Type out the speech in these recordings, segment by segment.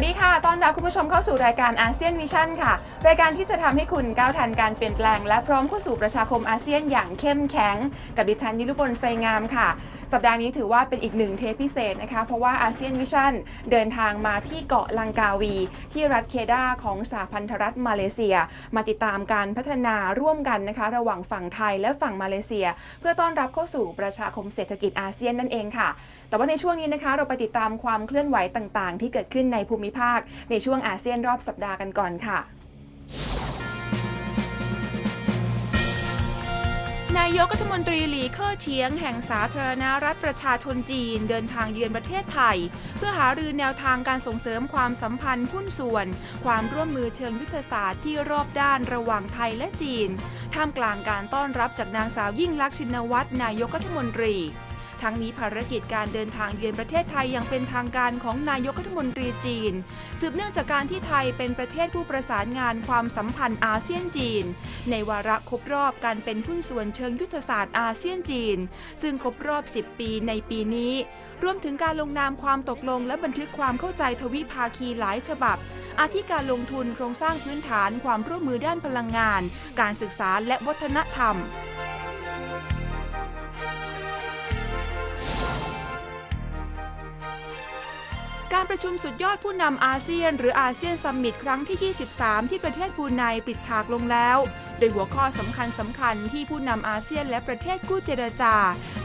วัสดีค่ะ ต้อนรับคุณผู้ชมเข้าสู่รายการอาเซียนวิชั่นค่ะ รายการที่จะทำให้คุณก้าวทันการเปลี่ยนแปลง และพร้อมเข้าสู่ประชาคมอาเซียนอย่างเข้มแข็ง กับดิฉันนิรุบลไซงามค่ะ สัปดาห์นี้ถือว่าเป็นอีกหนึ่งเทปพิเศษนะคะ เพราะว่าอาเซียนวิชั่นเดินทางมาที่เกาะลังกาวี ที่รัฐเคดาของสหพันธรัฐมาเลเซีย มาติดตามการพัฒนาร่วมกันนะคะ ระหว่างฝั่งไทยและฝั่งมาเลเซีย เพื่อต้อนรับเข้าสู่ประชาคมเศรษฐกิจอาเซียนนั่นเองค่ะแต่ว่าในช่วงนี้นะคะ เราไปติดตามความเคลื่อนไหวต่างๆ ที่เกิดขึ้นในภูมิภาค ในช่วงอาเซียนรอบสัปดาห์กันก่อนค่ะ นายกรัฐมนตรีหลีเค่อเฉียงแห่งสาธารณรัฐประชาชนจีนเดินทางเยือนประเทศไทย เพื่อหารือแนวทางการส่งเสริมความสัมพันธ์หุ้นส่วน ความร่วมมือเชิงยุทธศาสตร์ที่รอบด้านระหว่างไทยและจีน ท่ามกลางการต้อนรับจากนางสาวยิ่งลักษณ์ชินวัตรนายกรัฐมนตรี ทั้งนี้ภารกิจการเดินทางเยือนประเทศไทยอย่างเป็นทางการของนายกรัฐมนตรีจีน สืบเนื่องจากการที่ไทยเป็นประเทศผู้ประสานงานความสัมพันธ์อาเซียนจีน ในวาระครบรอบการเป็นหุ้นส่วนเชิงยุทธศาสตร์อาเซียนจีน ซึ่งครบรอบ 10 ปีในปีนี้ รวมถึงการลงนามความตกลงและบันทึกความเข้าใจทวิภาคีหลายฉบับอาทิการลงทุนโครงสร้างพื้นฐานความร่วมมือด้านพลังงาน การศึกษาและวัฒนธรรม การประชุมสุดยอดผู้นำอาเซียน หรืออาเซียนซัมมิตครั้งที่ 23 ที่ประเทศบรูไนปิดฉากลงแล้ว โดยหัวข้อสำคัญสำคัญที่ผู้นำอาเซียนและประเทศกู้เจรจา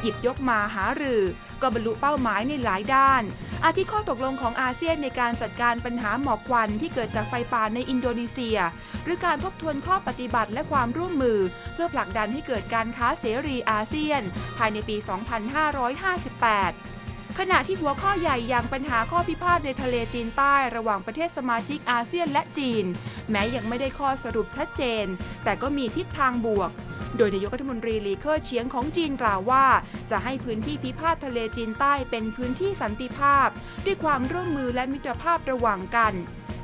หยิบยกมาหารือ ก็บรรลุเป้าหมายในหลายด้าน อาทิข้อตกลงของอาเซียนในการจัดการปัญหาหมอกควันที่เกิดจากไฟป่าในอินโดนีเซีย หรือการทบทวนข้อปฏิบัติและความร่วมมือ เพื่อผลักดันให้เกิดการค้าเสรีอาเซียน ภายในปี 2558 ขณะที่หัวข้อใหญ่อย่างปัญหาข้อพิพาทในทะเลจีนใต้ระหว่างประเทศสมาชิกอาเซียนและจีน แม้ยังไม่ได้ข้อสรุปชัดเจน แต่ก็มีทิศทางบวก โดยนายกรัฐมนตรีลีเค่อเฉียงของจีนกล่าวว่า จะให้พื้นที่พิพาททะเลจีนใต้เป็นพื้นที่สันติภาพ ด้วยความร่วมมือและมิตรภาพระหว่างกัน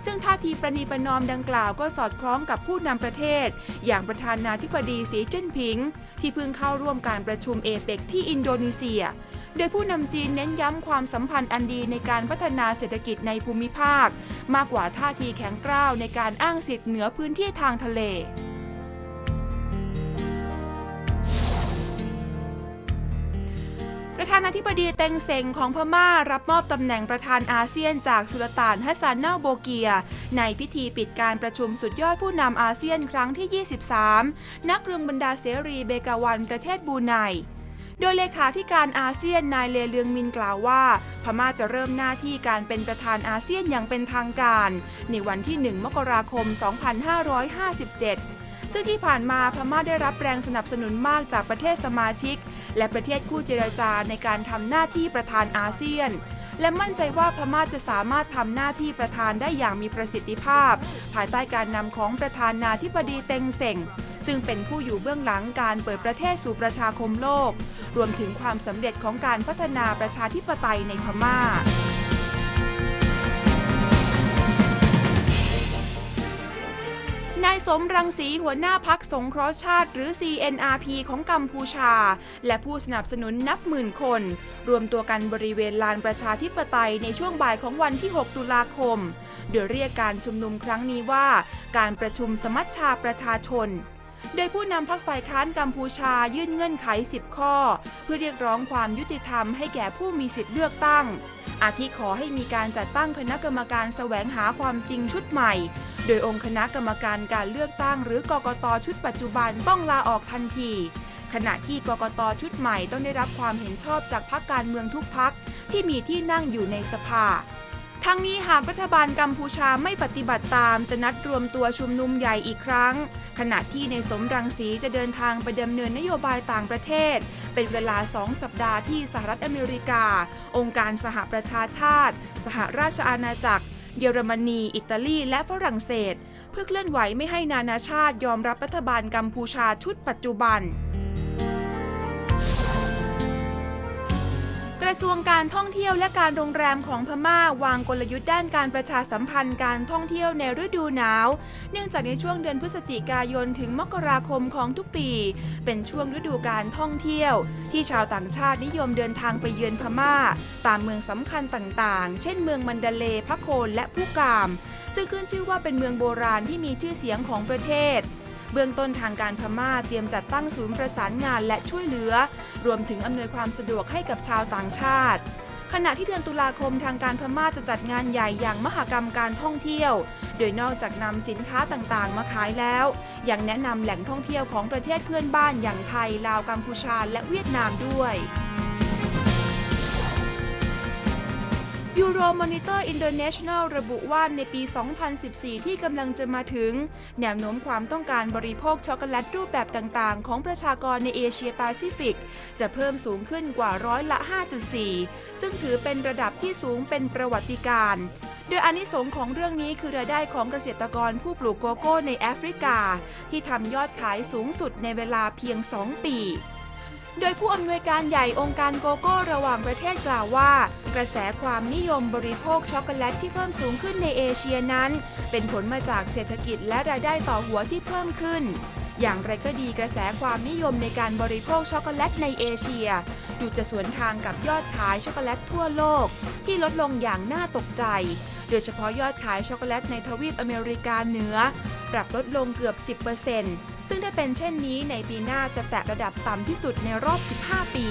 ซึ่งท่าทีประนีประนอมดังกล่าวก็สอดคล้องกับผู้นำประเทศ อย่างประธานาธิบดีสีจิ้นผิง ที่เพิ่งเข้าร่วมการประชุมเอเปกที่อินโดนีเซีย โดยผู้นำจีนเน้นย้ำความสัมพันธ์อันดีในการพัฒนาเศรษฐกิจในภูมิภาค มากกว่าท่าทีแข็งกร้าวในการอ้างสิทธิ์เหนือพื้นที่ทางทะเลประธานาธิบดีเต็งเซ็งของพม่ารับมอบตำแหน่งประธานอาเซียนจากสุลต่านฮัสซานเนาโบเกีย ในพิธีปิดการประชุมสุดยอดผู้นำอาเซียนครั้งที่ 23 นักเรืองบรรดาเสรีเบกาวันประเทศบูไน โดยเลขาธิการอาเซียนนายเลเลืองมินกล่าวว่า พม่าจะเริ่มหน้าที่การเป็นประธานอาเซียนอย่างเป็นทางการ ในวันที่ 1 มกราคม 2557ซึ่งที่ผ่านมาพม่าได้รับแรงสนับสนุนมากจากประเทศสมาชิก และประเทศคู่เจรจาในการทำหน้าที่ประธานอาเซียน และมั่นใจว่าพม่าจะสามารถทำหน้าที่ประธานได้อย่างมีประสิทธิภาพ ภายใต้การนำของประธานาธิบดีเต็งเซ็ง ซึ่งเป็นผู้อยู่เบื้องหลังการเปิดประเทศสู่ประชาคมโลก รวมถึงความสำเร็จของการพัฒนาประชาธิปไตยในพม่านายสมรังสีหัวหน้าพักสงเคราะห์ชาติ หรือ CNRP ของกัมพูชา และผู้สนับสนุนนับหมื่นคน รวมตัวกันบริเวณลานประชาธิปไตยในช่วงบ่ายของวันที่ 6 ตุลาคม โดยเรียกการชุมนุมครั้งนี้ว่า การประชุมสมัชชาประชาชน โดยผู้นำพักฝ่ายค้านกัมพูชายื่นเงื่อนไข 10 ข้อ เพื่อเรียกร้องความยุติธรรมให้แก่ผู้มีสิทธิ์เลือกตั้ง อาทิขอให้มีการจัดตั้งคณะกรรมการแสวงหาความจริงชุดใหม่ โดยองค์คณะกรรมการการเลือกตั้ง หรือกกตชุดปัจจุบันต้องลาออกทันทีขณะที่กกตชุดใหม่ต้องได้รับความเห็นชอบจากพรรคการเมืองทุกพรรคที่มีที่นั่งอยู่ในสภา ทั้งนี้หากรัฐบาลกัมพูชาไม่ปฏิบัติตามจะนัดรวมตัวชุมนุมใหญ่อีกครั้ง ขณะที่ในสมรังสีจะเดินทางไปดำเนินนโยบายต่างประเทศ เป็นเวลาสองสัปดาห์ที่สหรัฐอเมริกา องค์การสหประชาชาติ สหราชอาณาจักร เยอรมนี อิตาลีและฝรั่งเศส เพื่อเคลื่อนไหวไม่ให้นานาชาติยอมรับรัฐบาลกัมพูชาชุดปัจจุบัน ระทรวงการท่องเที่ยวและการโรงแรมของพม่าวางกลยุทธ์ด้านการประชาสัมพันธ์การท่องเที่ยวในฤดูหนาว เนื่องจากในช่วงเดือนพฤศจิกายนถึงมกราคมของทุกปี เป็นช่วงฤดูการท่องเที่ยว ที่ชาวต่างชาตินิยมเดินทางไปเยือนพม่า ตามเมืองสำคัญต่างๆ เช่นเมืองมันดาเลพะโคนและผู้กาม ซึ่งขึ้นชื่อว่าเป็นเมืองโบราณที่มีชื่อเสียงของประเทศ เบื้องต้นทางการพม่าเตรียมจัดตั้งศูนย์ประสานงานและช่วยเหลือ รวมถึงอำนวยความสะดวกให้กับชาวต่างชาติขณะที่เดือนตุลาคมทางการพม่าจะจัดงานใหญ่อย่างมหกรรมการท่องเที่ยว โดยนอกจากนำสินค้าต่างๆ มาขายแล้ว ยังแนะนำแหล่งท่องเที่ยวของประเทศเพื่อนบ้านอย่างไทย ลาว กัมพูชา และเวียดนามด้วย Euro Monitor International ระบุว่าในปี 2014 ที่กำลังจะมาถึง แนวโน้มความต้องการบริโภคช็อกโกแลตรูปแบบต่างๆ ของประชากรในเอเชียแปซิฟิก จะเพิ่มสูงขึ้นกว่าร้อยละ 5.4 ซึ่งถือเป็นระดับที่สูงเป็นประวัติการณ์โดยอานิสงส์ของเรื่องนี้คือรายได้ของเกษตรกรผู้ปลูกโกโก้ในแอฟริกา ที่ทำยอดขายสูงสุดในเวลาเพียง 2 ปี โดยผู้อำนวยการใหญ่องค์การโกโก้ระหว่างประเทศกล่าวว่า กระแสความนิยมบริโภคช็อกโกแลตที่เพิ่มสูงขึ้นในเอเชียนั้น เป็นผลมาจากเศรษฐกิจและรายได้ต่อหัวที่เพิ่มขึ้น อย่างไรก็ดีกระแสความนิยมในการบริโภคช็อกโกแลตในเอเชีย ดูจะสวนทางกับยอดขายช็อกโกแลตทั่วโลก ที่ลดลงอย่างน่าตกใจ โดยเฉพาะยอดขายช็อกโกแลตในทวีปอเมริกาเหนือ ปรับลดลงเกือบ 10% ซึ่งถ้าเป็นเช่นนี้ในปีหน้าจะแตะระดับต่ำที่สุดในรอบ 15 ปี